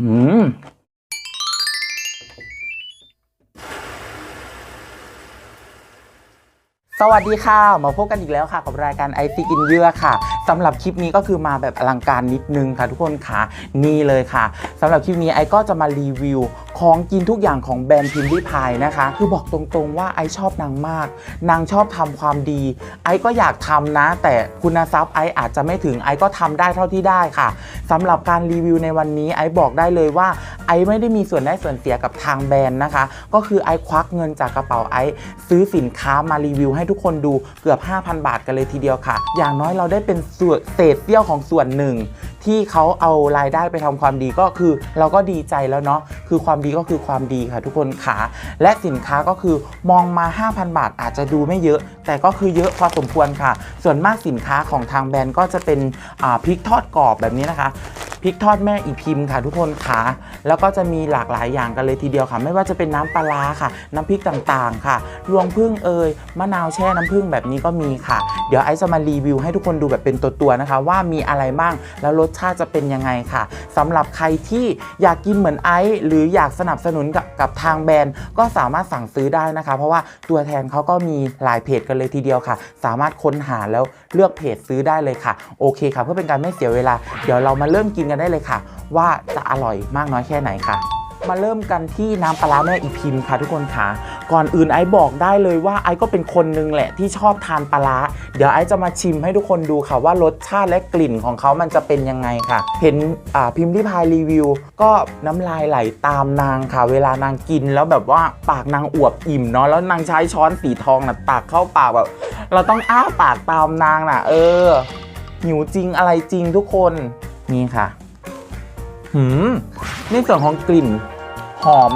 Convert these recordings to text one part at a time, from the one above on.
อืมสวัสดีค่ะ มาพบกันอีกแล้วค่ะ กับรายการไอซีกินเยื่อค่ะสำหรับคลิปนี้ก็คือมาแบบอลังการนิดนึงค่ะทุกคนค่ะ นี่เลยค่ะสำหรับคลิปนี้ไอก็จะมารีวิวของกินทุกอย่างของแบรนด์พิมพ์ริพายนะคะ คือบอกตรงๆว่าไอชอบนางมาก นางชอบทำความดี ไอก็อยากทำนะ แต่คุณทรัพย์ไออาจจะไม่ถึงไอก็ทำได้เท่าที่ได้ค่ะสำหรับการรีวิวในวันนี้ไอบอกได้เลยว่าไอไม่ได้มีส่วนได้ส่วนเสียกับทางแบรนด์นะคะ ก็คือไอควักเงินจากกระเป๋าไอซื้อสินค้ามารีวิวให้ทุกคนดูเกือบ 5,000 บาทกันเลยทีเดียวค่ะ อย่างน้อยเราได้เป็นส่วนเศษเสี้ยวของส่วนหนึ่ง ที่เขาเอารายได้ไปทำความดีก็คือเราก็ดีใจแล้วเนาะคือความดีก็คือความดีค่ะทุกคนขาและสินค้าก็คือมองมา 5,000 บาทอาจจะดูไม่เยอะ แต่ก็คือเยอะพอสมควรค่ะ ส่วนมากสินค้าของทางแบรนด์ก็จะเป็นพริกทอดกรอบแบบนี้นะคะ พริกทอดแม่อีพิมพ์ค่ะทุกคนขาแล้วก็จะมีหลากหลายอย่างกันเลยทีเดียวค่ะ ไม่ว่าจะเป็นน้ำปลาค่ะ น้ำพริกต่างๆค่ะ รวงพึ่งเอยมะนาวแช่น้ำผึ้งแบบนี้ก็มีค่ะ เดี๋ยวไอซ์จะมารีวิวให้ทุกคนดูแบบเป็นตัวๆนะคะ ว่ามีอะไรบ้างแล้วรสชาติจะเป็นยังไงค่ะสำหรับใครที่อยากกินเหมือนไอซ์หรืออยากสนับสนุนกับกับทางแบรนด์ ก็สามารถสั่งซื้อได้นะคะ เพราะว่าตัวแทนเขาก็มีหลายเพจกันเลยทีเดียวค่ะ สามารถค้นหาแล้วเลือกเพจซื้อได้เลยค่ะ โอเคค่ะ เพื่อเป็นการไม่เสียเวลา เดี๋ยวเรามาเริ่มกินกันได้เลยค่ะ ว่าจะอร่อยมากน้อยแค่ไหนค่ะ มาเริ่มกันที่น้ำปลาแม่อีพิมค่ะทุกคนค่ะ ก่อนอื่นไอซ์บอกได้เลยว่าไอซ์ก็เป็นคนนึงแหละที่ชอบทานปลาเดี๋ยวไอซ์จะมาชิมให้ทุกคนดูค่ะว่ารสชาติและกลิ่นของเขามันจะเป็นยังไงค่ะ เห็นอ่าพิมพ์ที่พายรีวิว ก็น้ำลายไหลตามนางค่ะ เวลานางกินแล้วแบบว่าปากนางอวบอิ่มเนาะแล้วนางใช้ช้อนสีทองนะตักเข้าปากแบบ เราต้องอ้าปากตามนางน่ะ เออหิวจริงอะไรจริงทุกคน นี่ค่ะหืมในส่วนของกลิ่นหอม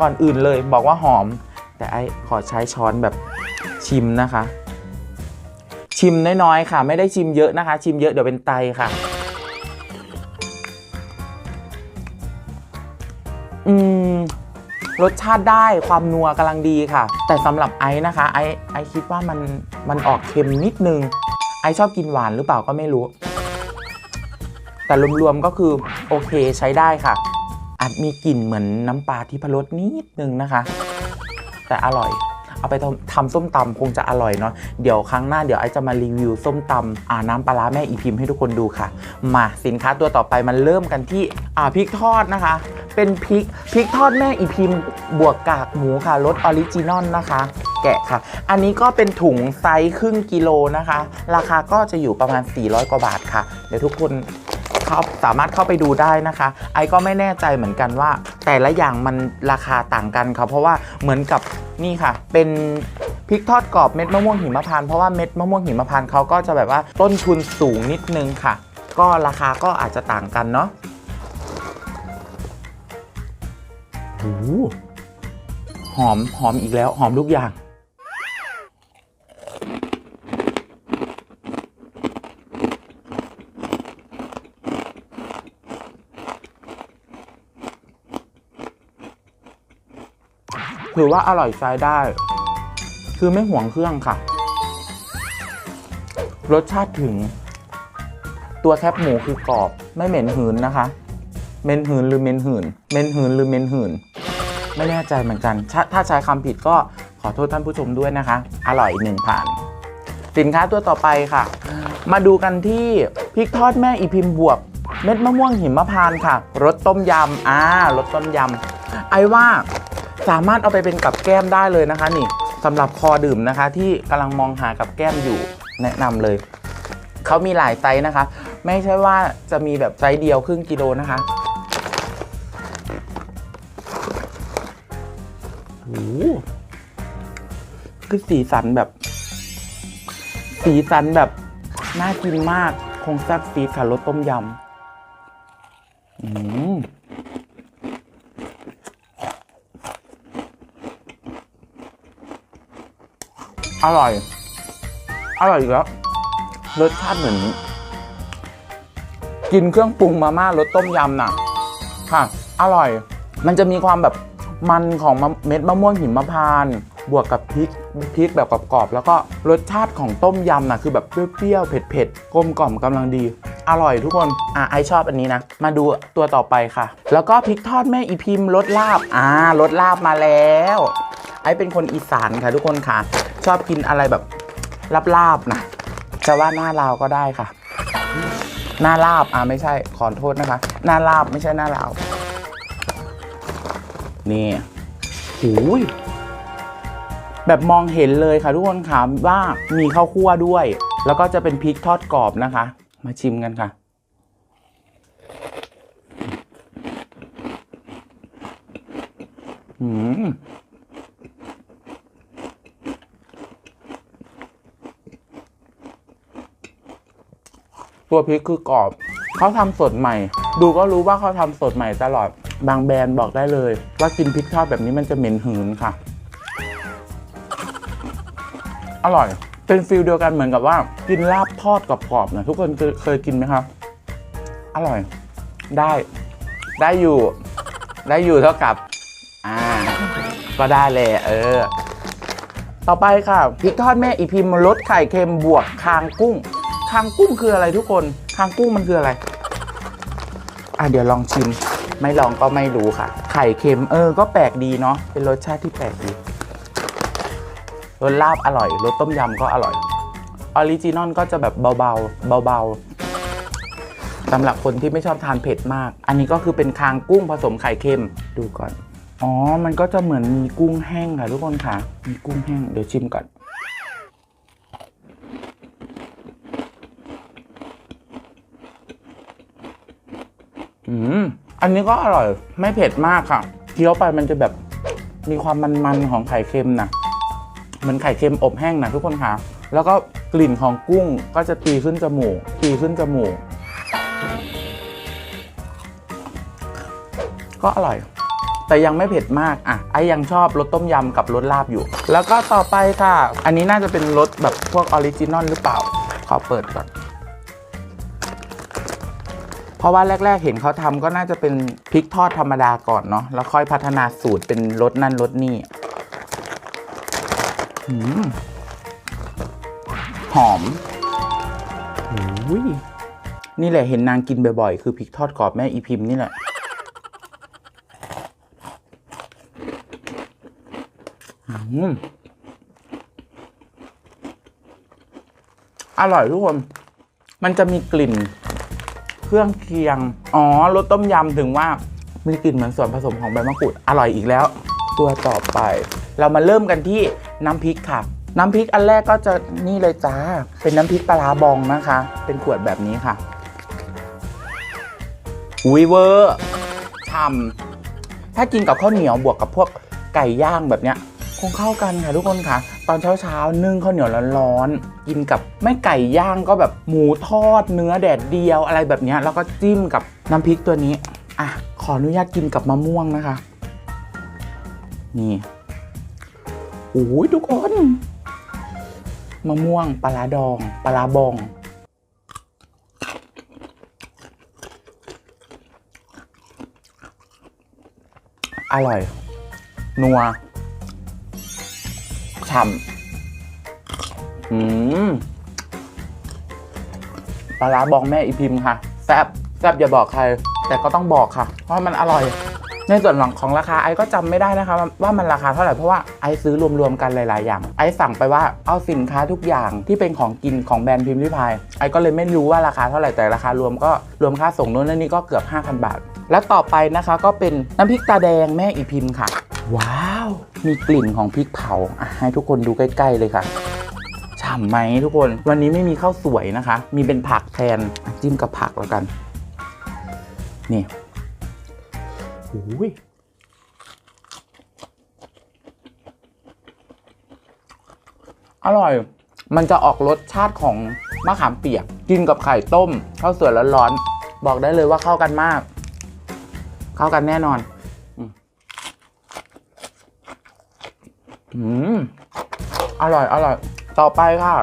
ก่อนอื่นเลยบอกว่าหอม แต่ไอ้ขอใช้ช้อนแบบชิมนะคะ ชิมน้อยๆค่ะ ไม่ได้ชิมเยอะนะคะ ชิมเยอะเดี๋ยวเป็นไตค่ะ อืมรสชาติได้ความนัวกำลังดีค่ะ แต่สำหรับไอซ์นะคะไอซ์ไอซ์คิดว่ามันมันออกเค็มนิดนึง ไอซ์ชอบกินหวานหรือเปล่าก็ไม่รู้ แต่รวมๆก็คือโอเคใช้ได้ค่ะ อาจมีกลิ่นเหมือนน้ำปลาที่พรสนิดนึงนะคะ แต่อร่อย เอาไปทำส้มตำคงจะอร่อยเนาะเดี๋ยวครั้งหน้าเดี๋ยวไอจะมารีวิวส้มตำอ่าน้ำปลาร้าแม่อีพิมพ์ให้ทุกคนดูค่ะ มาสินค้าตัวต่อไปมันเริ่มกันที่อ่าพริกทอดนะคะ เป็นพริกพริกทอดแม่อีพิมพ์บวกกากหมูค่ะรสออริจินอลนะคะแกะค่ะ อันนี้ก็เป็นถุงไซส์ครึ่งกิโลนะคะ ราคาก็จะอยู่ประมาณ 400 กว่าบาทค่ะ เดี๋ยวทุกคน เข้าสามารถเข้าไปดูได้นะคะ ไอก็ไม่แน่ใจเหมือนกันว่า แต่ละอย่างมันราคาต่างกันครับเพราะว่าเหมือนกับนี่ค่ะ เป็นพริกทอดกรอบเม็ดมะม่วงหิมพานต์เพราะว่าเม็ดมะม่วงหิมพานต์เขาก็จะแบบว่าต้นทุนสูงนิดนึงค่ะ ก็ราคาก็อาจจะต่างกันเนาะโอ้โหหอมหอมอีกแล้วหอมทุกอย่าง ถือว่าอร่อยใช้ได้ คือไม่ห่วงเครื่องค่ะ รสชาติถึง ตัวแคบหมูคือกรอบ ไม่เหม็นหืนนะคะ เมนหืนหรือเมนหืน เมนหืนหรือเมนหืน ไม่แน่ใจเหมือนกัน ถ้าใช้คำผิดก็ขอโทษท่านผู้ชมด้วยนะคะ อร่อยหนึ่งผ่าน สินค้าตัวต่อไปค่ะ มาดูกันที่พริกทอดแม่อีพิมพ์บวกเม็ดมะม่วงหิมพานต์ค่ะรสต้มยำอ่ารสต้มยำไอ้ว่า สามารถเอาไปเป็นกับแก้มได้เลยนะคะ นี่สำหรับคอดื่มนะคะ ที่กำลังมองหากับแก้มอยู่แนะนำเลยเขามีหลายไซส์นะคะ ไม่ใช่ว่าจะมีแบบไซส์เดียวครึ่งกิโลนะคะโอ้คือสีสันแบบ สีสันแบบ น่ากินมาก คงแซ่บซีดค่ะรสต้มยำ อืม อร่อย อร่อยอีกแล้ว รสชาติเหมือน กินเครื่องปรุงมาม่ารสต้มยำน่ะ ค่ะ อร่อย มันจะมีความแบบมันของเม็ดมะม่วงหิมพานต์บวกกับพริกพริกแบบกรอบๆแล้วก็รสชาติของต้มยำน่ะคือแบบเปรี้ยวๆเผ็ดๆกลมกล่อมกำลังดี อร่อยทุกคนอะไอชอบอันนี้นะ มาดูตัวต่อไปค่ะ แล้วก็พริกทอดแม่อีพิมรสลาบอ่ารสลาบมาแล้ว ไอเป็นคนอีสานค่ะทุกคนค่ะ ชอบกินอะไรแบบลาบๆนะจะว่าหน้าลาวก็ได้ค่ะ หน้าลาบอ่าไม่ใช่ขอโทษนะคะ หน้าลาบไม่ใช่หน้าลาว นี่หูยแบบมองเห็นเลยค่ะทุกคนค่ะว่ามีข้าวคั่วด้วย แล้วก็จะเป็นพริกทอดกรอบนะคะ มาชิมกันค่ะอืม ตัวพริกคือกรอบ เขาทำสดใหม่ ดูก็รู้ว่าเขาทำสดใหม่ตลอด บางแบรนด์บอกได้เลย ว่ากินพริกทอดแบบนี้มันจะเหม็นหืนค่ะ อร่อย เป็นฟิลเดียวกันเหมือนกับว่า กินลาบทอดกรอบๆนะทุกคนเคยกินไหมครับ อร่อย ได้ ได้อยู่ ได้อยู่เท่ากับ อ่า ก็ได้เลยเออ ต่อไปค่ะพริกทอดแม่อีพิมรสไข่เค็มบวกคางกุ้ง คางกุ้งคืออะไรทุกคนคางกุ้งมันคืออะไร อะเดี๋ยวลองชิม ไม่ลองก็ไม่รู้ค่ะ ไข่เค็มเออ ก็แปลกดีเนาะเป็นรสชาติที่แปลกดีรสลาบอร่อยรสต้มยำก็อร่อยออริจินอลก็จะแบบเบาๆเบาๆสำหรับคนที่ไม่ชอบทานเผ็ดมาก อันนี้ก็คือเป็นคางกุ้งผสมไข่เค็มดูก่อนอ๋อ มันก็จะเหมือนมีกุ้งแห้งค่ะทุกคนค่ะ มีกุ้งแห้ง เดี๋ยวชิมก่อน อืมอันนี้ก็อร่อยไม่เผ็ดมากค่ะเคี้ยวไปมันจะแบบมีความมันๆของไข่เค็มนะเหมือนไข่เค็มอบแห้งนะทุกคนค่ะ แล้วก็กลิ่นของกุ้งก็จะตีขึ้นจมูก ตีขึ้นจมูก ก็อร่อย แต่ยังไม่เผ็ดมากอะไอยังชอบรสต้มยำกับรสลาบอยู่ แล้วก็ต่อไปค่ะ อันนี้น่าจะเป็นรสแบบพวกออริจินอลหรือเปล่า ขอเปิดก่อน เพราะว่าแรก ๆ เห็นเขาทำก็น่าจะเป็นพริกทอดธรรมดาก่อนเนาะแล้วค่อยพัฒนาสูตรเป็นรสนั่นรสนี่อืมหอมอุ้ยนี่แหละเห็นนางกินบ่อยๆ คือพริกทอดกรอบแม่อีพิมพ์นี่แหละอืมอร่อยทุกคน มันจะมีกลิ่น เครื่องเคียง อ๋อรสต้มยำถึงว่ามีกลิ่นเหมือนส่วนผสมของใบมะกรูดอร่อยอีกแล้ว ตัวต่อไป เรามาเริ่มกันที่น้ำพริกค่ะ น้ำพริกอันแรกก็จะนี่เลยจ้า เป็นน้ำพริกปลาบองนะคะ เป็นขวดแบบนี้ค่ะอุยเวอร์ช่ำถ้ากินกับข้าวเหนียวบวกกับพวกไก่ย่างแบบเนี้ย คงเข้ากันค่ะทุกคนค่ะ ตอนเช้าเช้าๆนึ่งข้าวเหนียวร้อนๆกินกับไม่ไก่ย่างก็แบบหมูทอดเนื้อแดดเดียวอะไรแบบนี้แล้วก็จิ้มกับน้ำพริกตัวนี้อะขออนุญาตกินกับมะม่วงนะคะ นี่โอ้ยทุกคนมะม่วงปลาดองปลาบองอร่อย นัว ฉ่ำอืมปลาร้าบองแม่อีพิมพ์ค่ะแซบแซบอย่าบอกใคร แต่ก็ต้องบอกค่ะ เพราะมันอร่อย ในส่วนของของราคาไอ้ก็จำไม่ได้นะคะว่าว่ามันราคาเท่าไหร่เพราะว่าไอ้ซื้อรวมๆกันหลาย ๆ อย่าง ไอ้สั่งไปว่าเอาสินค้าทุกอย่างที่เป็นของกินของแบรนด์พิมพ์ริพายไอ้ก็เลยไม่รู้ว่าราคาเท่าไหร่แต่ราคารวมก็รวมค่าส่งโน้นนั่นนี่ก็เกือบ 5,000 บาท และต่อไปนะคะก็เป็นน้ำพริกตาแดงแม่อีพิมพ์ค่ะ ว้าว มีกลิ่นของพริกเผาอะให้ทุกคนดูใกล้ ๆ เลยค่ะฉ่ำไหมทุกคน วันนี้ไม่มีข้าวสวยนะคะ มีเป็นผักแทนจิ้มกับผักแล้วกัน นี่โอ้ยอร่อย มันจะออกรสชาติของมะขามเปียก กินกับไข่ต้มข้าวสวยร้อนๆ บอกได้เลยว่าเข้ากันมาก เข้ากันแน่นอน อืม อืมอร่อยอร่อย ต่อไปค่ะ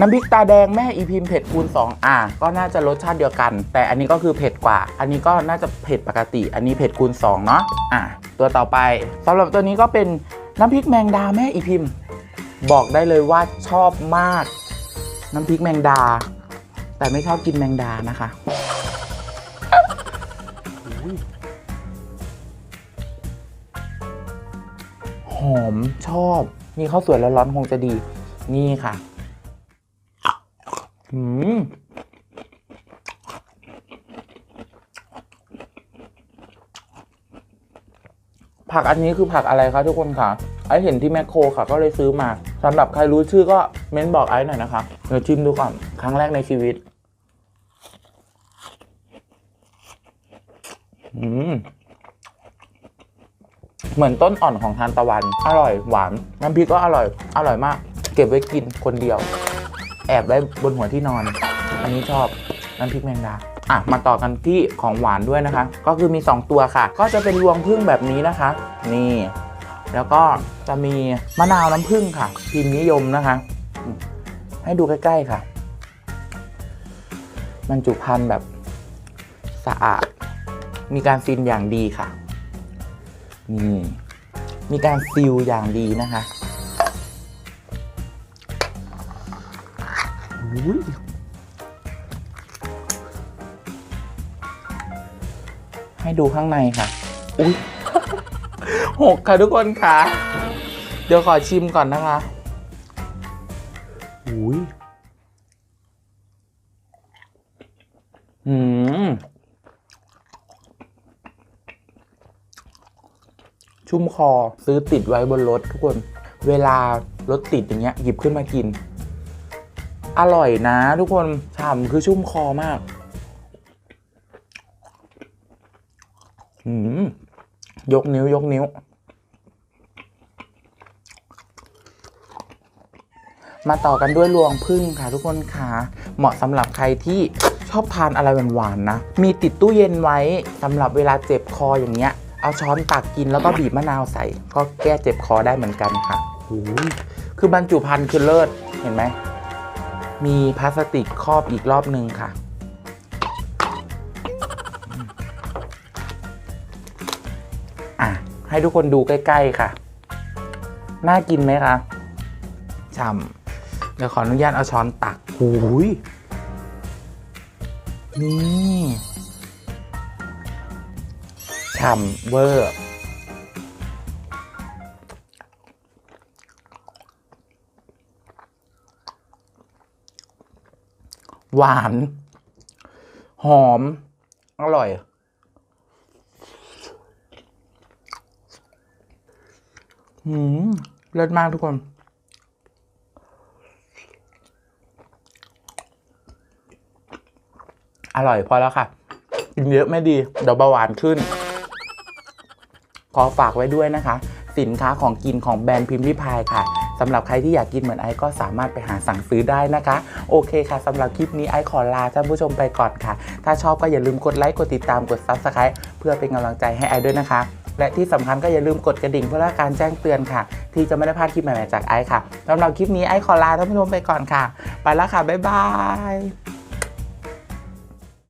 น้ำพริกตาแดงแม่อีพิมเผ็ดคูณ2อะก็น่าจะรสชาติเดียวกัน แต่อันนี้ก็คือเผ็ดกว่า อันนี้ก็น่าจะเผ็ดปกติ อันนี้เผ็ดคูณ2เนาะอะตัวต่อไปสำหรับตัวนี้ก็เป็นน้ำพริกแมงดาแม่อีพิมบอกได้เลยว่าชอบมาก น้ำพริกแมงดา แต่ไม่ชอบกินแมงดานะคะ หอมชอบมีข้าวสวยร้อนๆคงจะดี นี่ค่ะหืมผักอันนี้คือผักอะไรคะทุกคนค่ะไอเห็นที่แมคโครค่ะ ก็เลยซื้อมาสำหรับใครรู้ชื่อก็เม้นบอกไอหน่อยนะคะเดี๋ยวชิมดูก่อน ครั้งแรกในชีวิต อืม เหมือนต้นอ่อนของทานตะวัน อร่อยหวาน น้ำพริกก็อร่อย อร่อยมาก เก็บไว้กินคนเดียว แอบไว้บนหัวที่นอน อันนี้ชอบน้ำพริกแมงดาอะมาต่อกันที่ของหวานด้วยนะคะ ก็คือมี 2 ตัวค่ะ ก็จะเป็นรวงพึ่งแบบนี้นะคะ นี่ แล้วก็จะมีมะนาวน้ำผึ้งค่ะ พิมพ์นิยมนะคะ ให้ดูใกล้ ๆค่ะ มันจุพันธ์แบบสะอาด มีการซีนอย่างดีค่ะ นี่มีการซีลอย่างดีนะคะอุ๊ยให้ดูข้างในค่ะ อุ้ยหกค่ะทุกคนค่ะ เดี๋ยวขอชิมก่อนนะคะอุ้ยอืม ชุ่มคอซื้อติดไว้บนรถทุกคน เวลารถติดอย่างเงี้ยหยิบขึ้นมากิน อร่อยนะทุกคนฉ่ำคือชุ่มคอมากอืมยกนิ้วยกนิ้ว มาต่อกันด้วยรวงพึ่งค่ะทุกคนค่ะเหมาะสำหรับใครที่ชอบทานอะไรหวานๆนะ มีติดตู้เย็นไว้สำหรับเวลาเจ็บคออย่างเงี้ย เอาช้อนตักกินแล้วก็บีบมะนาวใส่ ก็แก้เจ็บคอได้เหมือนกันค่ะโอ้ยคือบรรจุภัณฑ์คือเลิศเห็นไหม มีพลาสติกครอบอีกรอบหนึ่งค่ะ อะ ให้ทุกคนดูใกล้ๆค่ะ น่ากินไหมคะฉ่ำเดี๋ยวขออนุญาตเอาช้อนตักหูยนี่ ฉ่ำเวอร์หวาน หอม อร่อย อืม เลิศมากทุกคน อร่อยพอแล้วค่ะ กินเยอะไม่ดี เดี๋ยวเบาหวานขึ้น อฝากไว้ด้วยนะคะ สินค้าของกินของแบรนด์พิมพ์ริพายค่ะสำหรับใครที่อยากกินเหมือนไอก็สามารถไปหาสั่งซื้อได้นะคะ โอเคค่ะสำหรับคลิปนี้ไอขอลาท่านผู้ชมไปก่อนค่ะ ถ้าชอบก็อย่าลืมกดไลค์กดติดตามกด Subscribe เพื่อเป็นกำลังใจให้ไอด้วยนะคะ และที่สำคัญก็อย่าลืมกดกระดิ่งเพื่อรับการแจ้งเตือนค่ะ ที่จะไม่ได้พลาดคลิปใหม่ๆจากไอค่ะสำหรับคลิปนี้ไอขอลาท่านผู้ชมไปก่อนค่ะ ไปแล้วค่ะบ๊ายบาย